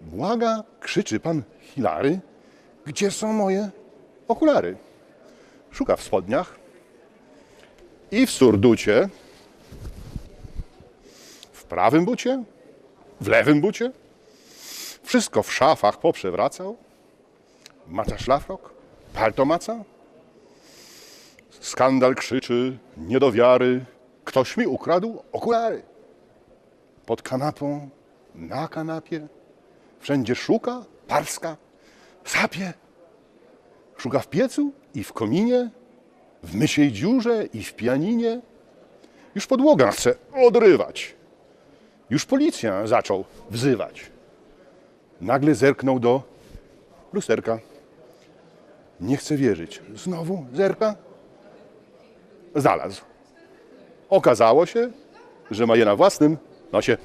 Błaga, krzyczy pan Hilary. Gdzie są moje okulary? Szuka w spodniach i w surducie, w prawym bucie, w lewym bucie. Wszystko w szafach poprzewracał. Maca szlafrok, palto maca. Skandal krzyczy, nie do wiary. Ktoś mi ukradł okulary. Pod kanapą, na kanapie. Wszędzie szuka, parska, sapie. Szuka w piecu i w kominie, w mysiej dziurze i w pianinie. Już podłoga chce odrywać. Już policja zaczął wzywać. Nagle zerknął do lusterka. Nie chce wierzyć. Znowu zerka? Znalazł. Okazało się, że ma je na własnym nosie.